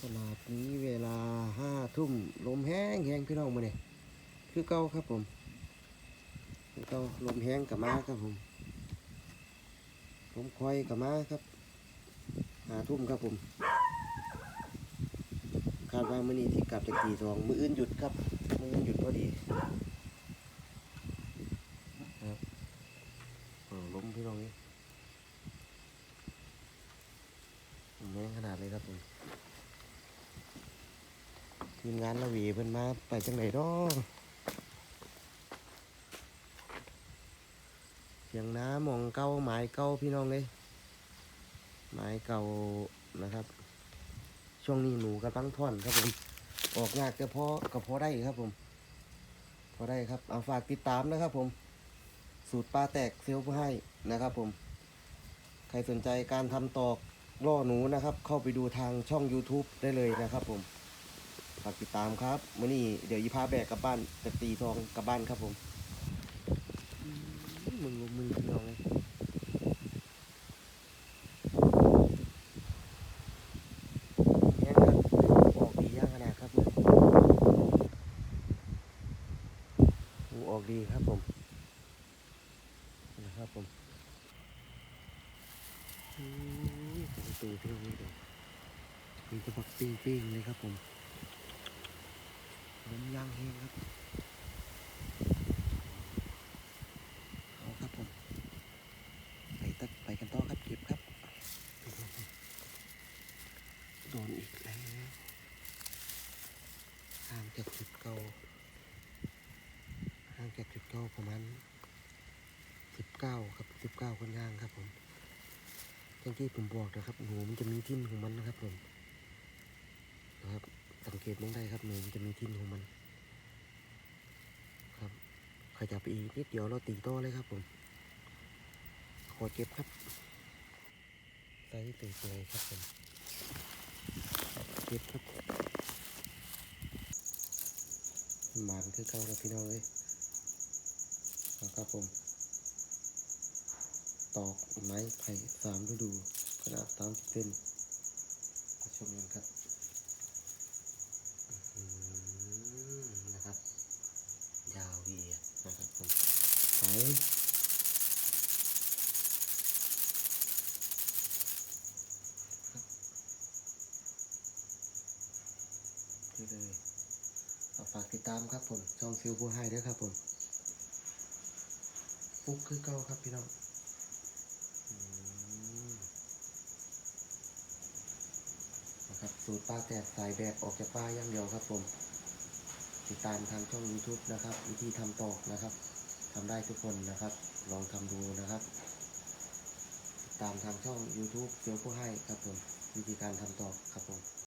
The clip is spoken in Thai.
ขนาดนี้เวลาห้าทุ่มลมแห้งแห้งพี่น้องมาเนี่ยคือเก่าครับผมคือเก่าลมแห้งกับมาครับผมลมคอยกับมาครับห้าทุ่มครับผมคาดว่ามื้อนี้ที่กลับจากตีสองมื้ออื่นหยุดครับมื้ออื่นหยุดพอดีครับเออลมพี่น้องนี่ลมแห้งขนาดเลยครับผม ทีมงานละวีเพิ่นมาไปจังไหนดอกเสียงน้ำมองเก่าหมายเก่าพี่น้องเลยหมายเก่านะครับ ช่วงนี้หนูกำลังท่อนครับผม ออกยากแต่พอก็พอได้ครับผม พอได้ครับเอาฝากติดตามนะครับผม สูตรปลาแตกเซลล์ผู้ให้นะครับผม ใครสนใจการทำตอกล่อหนูนะครับ เข้าไปดูทางช่อง YouTube ได้เลยนะครับผม ฝากติดตามครับมื่อนี้เดี๋ยวยีพาแบกกลับบ้านจะตีทองกลับบ้านครับผมอืมมึงลงมือพี่น้องเลยแห้งครับออกดีย่างขนาดครับเลยหูออกดีครับผมนะครับผมอืมตัวตูพี่น้องนี่เดี๋ยวมีกระบอกปิ้งๆเลยครับผม ลมยางเฮงครับเอาครับผม ไปตัดไปกันต่อครับเก็บครับ โดนอีกแล้วห่างจากจุดเก่าห่างจากจุดเก่าประมาณสิบเก้าครับสิบเก้าคนย่างครับผมอย่างที่ผมบอกนะครับหนูมันจะมีทิ่นของมันนะครับผมนะครับ สังเกตมองได้ครับหนูมันจะมีทิ่นของมัน ครับขยับอีกนิดเดียวเราตีโต้เลยครับผมขอเก็บครับไซส์สวยๆครับผมเก็บครับหมานคือเก่าครับพี่น้องเลยเอาครับผม ตอกไม้ไผ่สามฤดูขนาดสามสิบเซนมาชมกันครับ อืมนะครับ ยาวเวียดนะครับผมไป นี่เลยฝากติดตามครับผมช่องซิลผู้ให้ด้วยครับผมฟุ๊กคือเก่าครับพี่น้องนะครับสูตรปลาแตกสายแบกออกจากปลาย่างเดียวครับผม ติดตามทางช่อง YouTube นะครับ วิธีทำตอกนะครับ ทำได้ทุกคนนะครับ ลองทำดูนะครับ ตามทางช่อง YouTube เซียวผู้ให้ครับผม วิธีการทำตอกครับผม